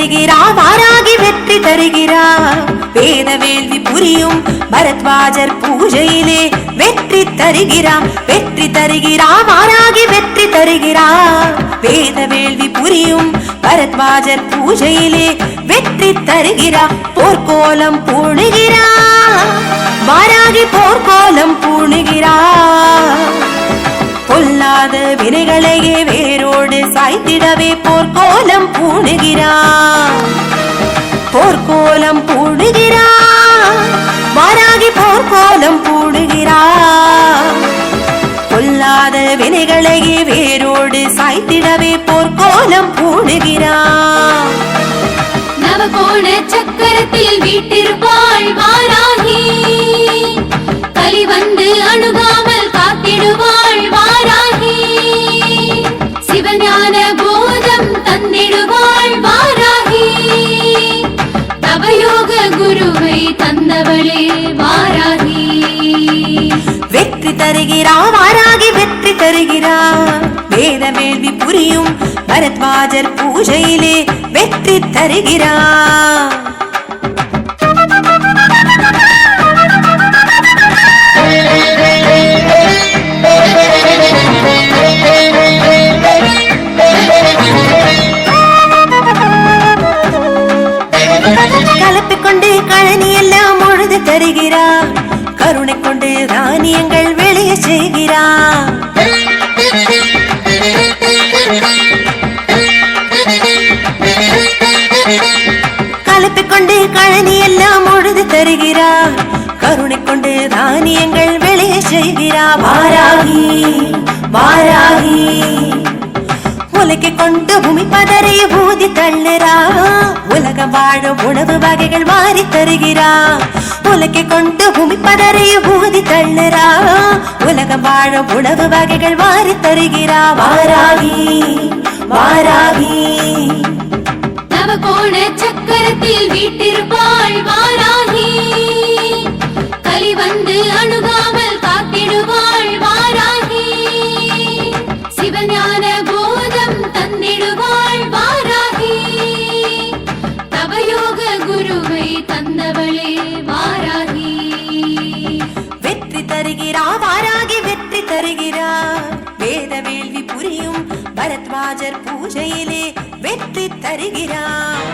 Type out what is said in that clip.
தருகிறா வாராகி வெற்றி தருகிறா. வேத வேள்வி புரியும் பரத்வாஜர் பூஜையிலே வெற்றி தருகிறா வெற்றி தருகிறா வாராகி வெற்றி தருகிறா. வேத வேள்வி புரியும் பரத்வாஜர் பூஜையிலே வெற்றி தருகிறா. போர்க்கோலம் பூணுகிறா. வாராகி போர்க்கோலம் பூணுகிறா. பொல்லாத வினைகளையே வேரோடு சாய்த்திடவே போர்க்கோலம் பூணுகிறான். போர்க்கோலம் பூணுகிறான். வாராகி போர்க்கோலம் பூணுகிறான். கொல்லாத வினைகளையே வேரோடு சாய்த்திடவே போர்க்கோலம் பூணுகிறான். நவகோண சக்கரத்தில் வெற்றி தருகிறா வாராகி வெற்றி தருகிறா. வேத வேள்வி புரியும் பரத்வாஜர் பூஜையிலே வெற்றி தருகிறா. கலப்பிக்கொண்டு கழனி எல்லாம் முழுது தருகிறா. கொண்டு தானியங்கள் வெளியே செய்கிறான். கலப்பிக் கொண்டு கழனி எல்லாம் உழுது தருகிறார். கருணை கொண்டு தானியங்கள் வெளியே செய்கிறார். வாராகி வாராகி. உலகை கொண்டு பூமி பதறை ஊதி தள்ளுறா. உலகம் வாழும் உணவு வகைகள் மாறி தருகிறா உலகை கொண்டு பூமி பதறை ஊதி தள்ளுறா. உலகம் வாழ உணவு வகைகள் வாரி தருகிறா. வாராகி வாராகி. நவகோண சக்கரத்தில் வீட்டிருப்பாள் வாராகி. கலி வந்து அணு வெற்றி வாராகி வெற்றி தருகிறார் வேத வேள்வி புரியும் பரத்வாஜர் பூஜையிலே வெற்றி தருகிறார்